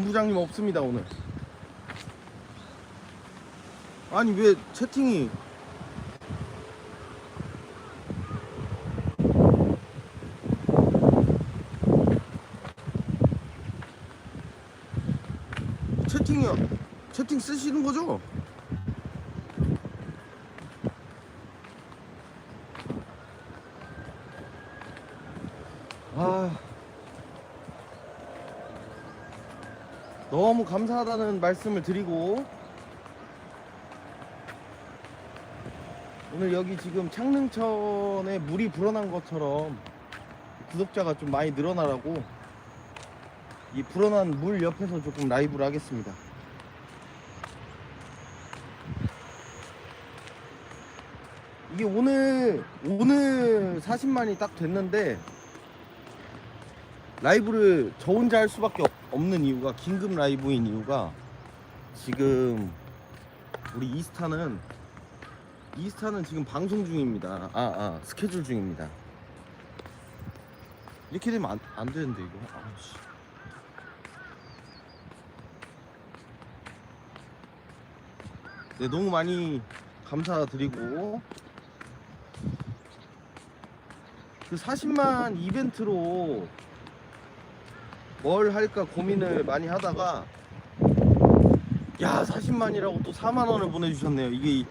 본부장님 없습니다 오늘. 아니 왜 채팅이. 채팅이요. 채팅 쓰시는 거죠? 너무 감사하다는 말씀을 드리고 오늘 여기 지금 창릉천에 물이 불어난 것처럼 구독자가 좀 많이 늘어나라고 이 불어난 물 옆에서 조금 라이브를 하겠습니다. 이게 오늘 오늘 40만이 딱 됐는데 라이브를 저 혼자 할 수밖에 없- 없는 이유가 긴급 라이브인 이유가 지금 우리 이스타는 이스타는 지금 방송 중입니다. 아, 아 스케줄 중입니다. 이렇게 되면 안, 안 되는데 이거. 아씨. 네, 너무 많이 감사드리고 그 40만 이벤트로 뭘 할까 고민을 많이 하다가 야 40만이라고 또 4만 원을 보내주셨네요. 이게 이-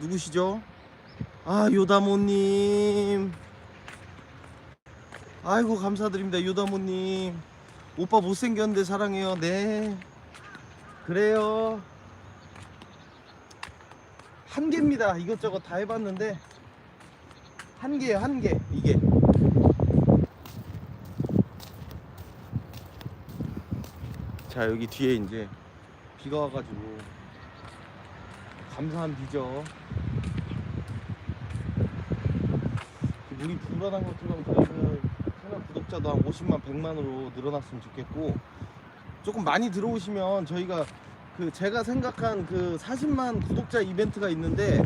누구시죠? 아 요다모님. 아이고 감사드립니다 요다모님. 오빠 못생겼는데 사랑해요. 네. 그래요. 한 개입니다. 이것저것 다 해봤는데 한 개예요 한 개. 이게. 자 여기 뒤에 이제 비가 와가지고 감사한 비죠. 물이 불어난 것처럼 저희는 채널 구독자도 한 50만 100만으로 늘어났으면 좋겠고 조금 많이 들어오시면 저희가 그 제가 생각한 그 40만 구독자 이벤트가 있는데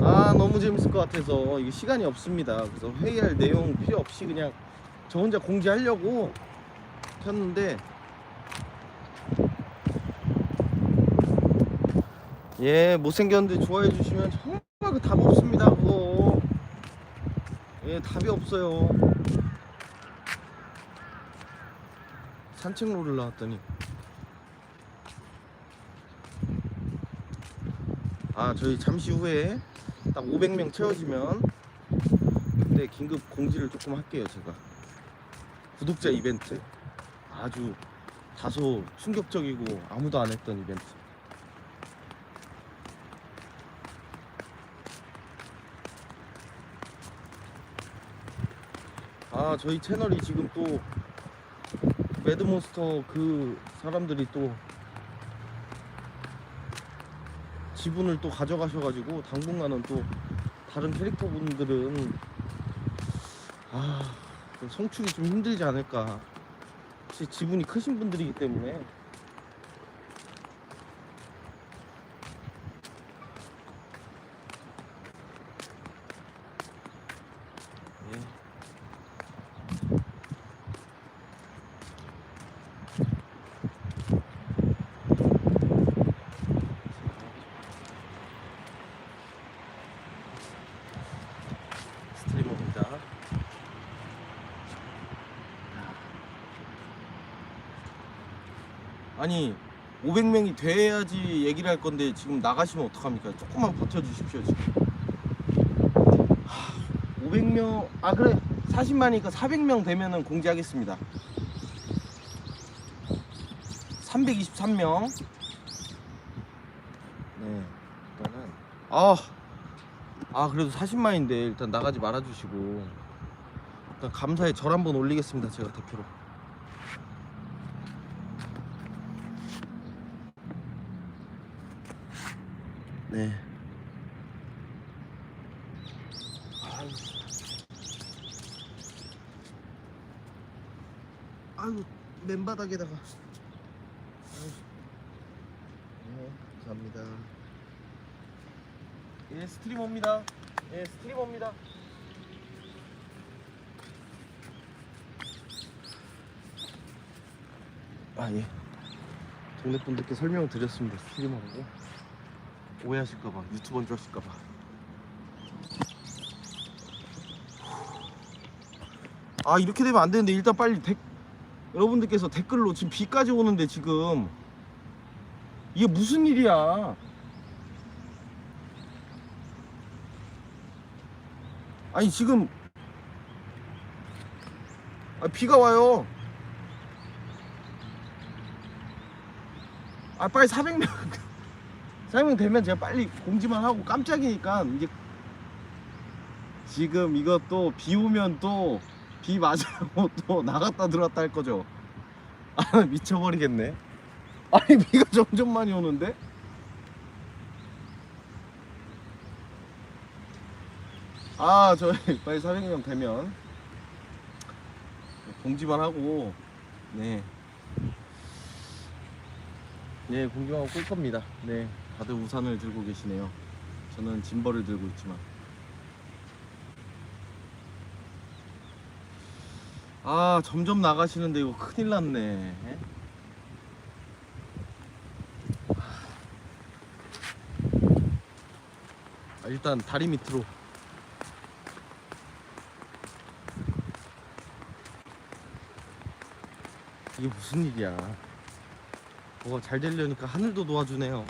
아 너무 재밌을 것 같아서 이게 시간이 없습니다. 그래서 회의할 내용 필요 없이 그냥 저 혼자 공지하려고 켰는데 예, 못생겼는데 좋아해 주시면 정말 그답 없습니다, 그거. 예, 답이 없어요. 산책로를 나왔더니. 아, 저희 잠시 후에 딱 500명 채워지면 그때 긴급 공지를 조금 할게요, 제가. 구독자 이벤트. 아주 다소 충격적이고 아무도 안 했던 이벤트. 아 저희 채널이 지금 또 매드몬스터 그 사람들이 또 지분을 또 가져가셔가지고 당분간은 또 다른 캐릭터 분들은 아좀 성축이 좀 힘들지 않을까. 혹시 지분이 크신 분들이기 때문에 예. 스트리머입니다. 아니 500명이 돼야지 얘기를 할 건데 지금 나가시면 어떡합니까? 조금만 버텨주십시오 지금. 하, 500명 아 그래 40만이니까 400명 되면은 공지하겠습니다. 323명. 네 일단은 아. 아 그래도 40만인데 일단 나가지 말아주시고 일단 감사의 절 한번 올리겠습니다 제가 대표로 네 아유 아유 맨바닥에다가 아유. 네 감사합니다 예, 스트리머입니다. 예, 스트리머입니다. 아 예. 동네 분들께 설명을 드렸습니다. 스트리머라고 오해하실까봐 유튜버인 줄 아실까봐. 아 이렇게 되면 안 되는데 일단 빨리 댓 여러분들께서 댓글로 지금 비까지 오는데 지금 이게 무슨 일이야? 아니 지금 아 비가 와요. 아 빨리 400명 400명 되면 제가 빨리 공지만 하고 깜짝이니까 이제 지금 이것도 비 오면 또 비 맞으라고 또 나갔다 들어왔다 할 거죠. 아 미쳐버리겠네. 아니 비가 점점 많이 오는데? 아 저희 빨리 400명 되면 공지만 하고 네. 네 공지만 하고 꿀 겁니다. 네 다들 우산을 들고 계시네요. 저는 짐벌을 들고 있지만 아 점점 나가시는데 이거 큰일 났네. 아, 일단 다리 밑으로 이게 무슨 일이야 뭐가 잘 되려니까 하늘도 도와주네요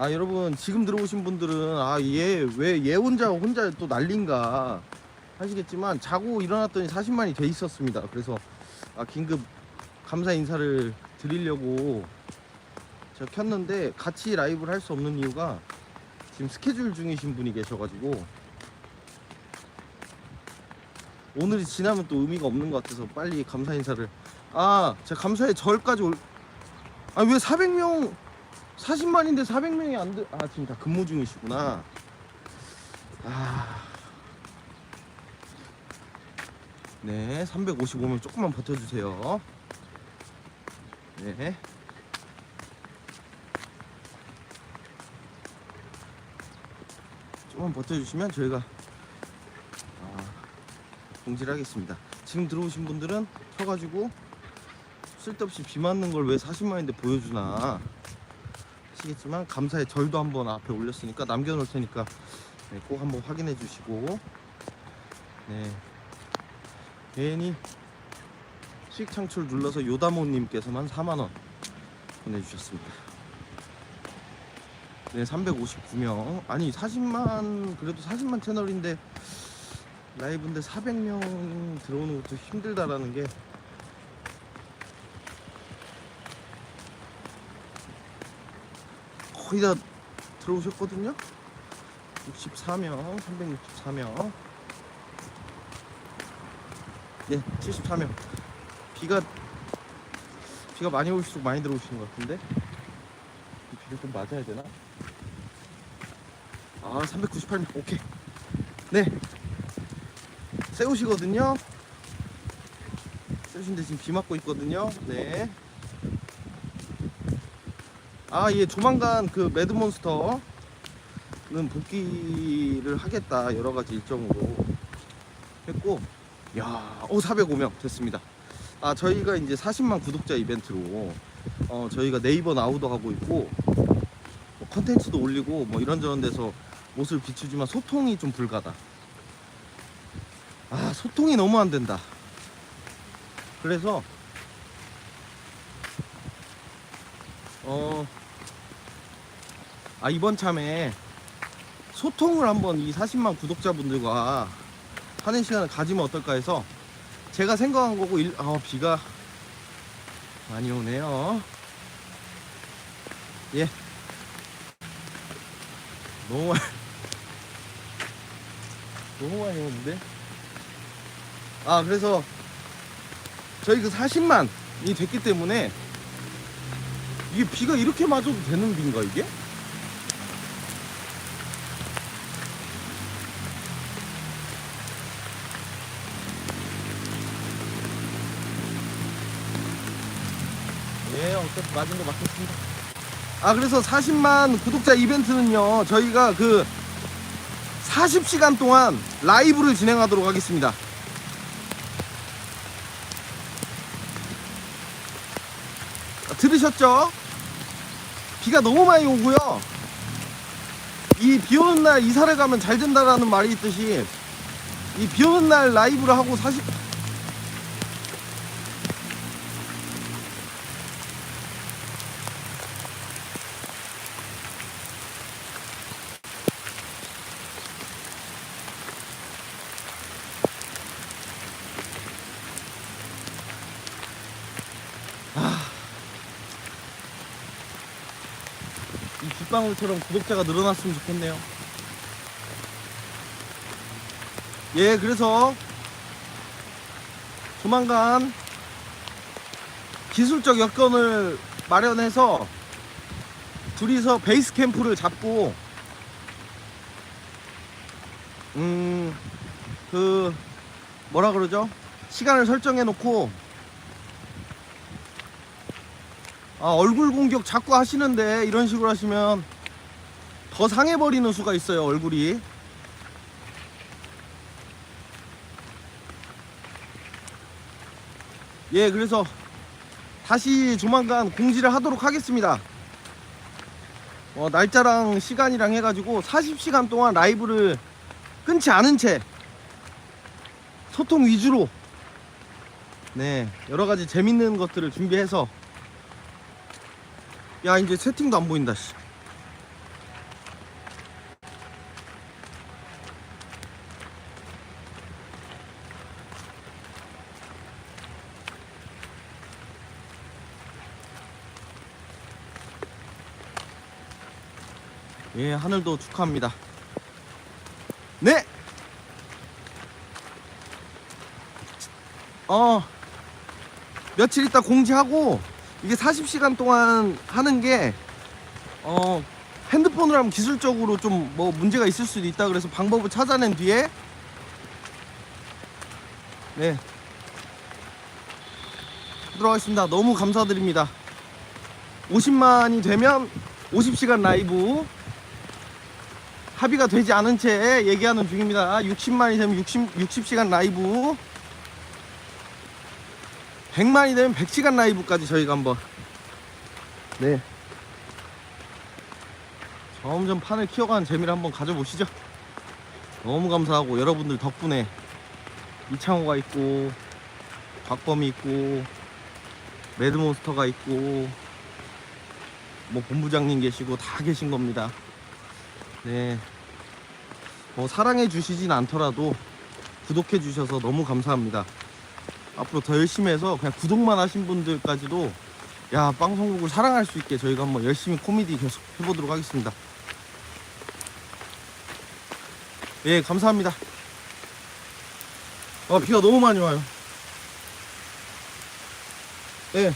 아 여러분 지금 들어오신 분들은 아 얘 왜 얘 혼자 혼자 또 난린가 하시겠지만 자고 일어났더니 40만이 돼 있었습니다. 그래서 아 긴급 감사 인사를 드리려고 제가 켰는데 같이 라이브를 할 수 없는 이유가 지금 스케줄 중이신 분이 계셔가지고 오늘이 지나면 또 의미가 없는 것 같아서 빨리 감사 인사를. 아 제가 감사의 절까지 올 아 왜 400명 40만인데 400명이 안 돼. 아 지금 다 근무 중이시구나 아 네, 355명 조금만 버텨주세요. 네. 조금만 버텨주시면 저희가 아, 공지를 하겠습니다. 지금 들어오신 분들은 켜가지고 쓸데없이 비 맞는 걸 왜 40만인데 보여주나 하시겠지만 감사의 절도 한번 앞에 올렸으니까 남겨놓을 테니까 네, 꼭 한번 확인해 주시고 네. 괜히 수익 창출 눌러서 요다모님께서만 4만원 보내주셨습니다. 네, 359명. 아니, 40만, 그래도 40만 채널인데, 라이브인데 400명 들어오는 것도 힘들다라는 게. 거의 다 들어오셨거든요? 64명, 364명. 예, 74명. 비가 비가 많이 올수록 많이 들어오시는 것 같은데 이 비를 좀 맞아야 되나? 아, 398명. 오케이. 네. 세우시거든요. 세우신데 지금 비 맞고 있거든요. 네. 아, 예, 조만간 그 매드몬스터는 복귀를 하겠다. 여러 가지 일정으로 했고 야, 어 405명 됐습니다. 아 저희가 이제 40만 구독자 이벤트로 어 저희가 네이버 나우도 하고 있고 뭐 컨텐츠도 올리고 뭐 이런저런 데서 옷을 비추지만 소통이 좀 불가다. 아 소통이 너무 안 된다. 그래서 어. 아 이번 참에 소통을 한번 이 40만 구독자분들과 하는 시간을 가지면 어떨까 해서 제가 생각한 거고 일, 아, 비가 많이 오네요. 예. 너무 많이 너무 많이 오는데. 아 그래서 저희 그 40만이 됐기 때문에 이게 비가 이렇게 맞아도 되는 비인가 이게? 어쨌든 맞은 거 맞겠습니다. 아 그래서 40만 구독자 이벤트는요 저희가 그 40시간 동안 라이브를 진행하도록 하겠습니다. 아, 들으셨죠? 비가 너무 많이 오고요. 이 비 오는 날 이사를 가면 잘 된다라는 말이 있듯이 이 비 오는 날 라이브를 하고 40 물방울처럼 구독자가 늘어났으면 좋겠네요. 예, 그래서 조만간 기술적 여건을 마련해서 둘이서 베이스 캠프를 잡고 음 그 뭐라 그러죠? 시간을 설정해 놓고 아, 얼굴 공격 자꾸 하시는데 이런 식으로 하시면 더 상해버리는 수가 있어요 얼굴이. 예 그래서 다시 조만간 공지를 하도록 하겠습니다. 어, 날짜랑 시간이랑 해가지고 40시간 동안 라이브를 끊지 않은 채 소통 위주로 네 여러가지 재밌는 것들을 준비해서 야 이제 세팅도 안 보인다 씨. 예 하늘도 축하합니다 네! 어 며칠 있다 공지하고 이게 40시간 동안 하는 게 어, 핸드폰으로 하면 기술적으로 좀 뭐 문제가 있을 수도 있다 그래서 방법을 찾아낸 뒤에 네 들어가겠습니다. 너무 감사드립니다. 50만이 되면 50시간 라이브 합의가 되지 않은 채 얘기하는 중입니다. 60만이 되면 60, 60시간 라이브 100만이 되면 100시간 라이브까지 저희가 한번. 네. 점점 판을 키워가는 재미를 한번 가져보시죠. 너무 감사하고 여러분들 덕분에 이창호가 있고 곽범이 있고 매드몬스터가 있고 뭐 본부장님 계시고 다 계신 겁니다. 네. 뭐 사랑해 주시진 않더라도 구독해 주셔서 너무 감사합니다 앞으로 더 열심히 해서 그냥 구독만 하신 분들까지도 야 방송국을 사랑할 수 있게 저희가 한번 열심히 코미디 계속 해보도록 하겠습니다. 예 감사합니다. 어 비가 너무 많이 와요. 예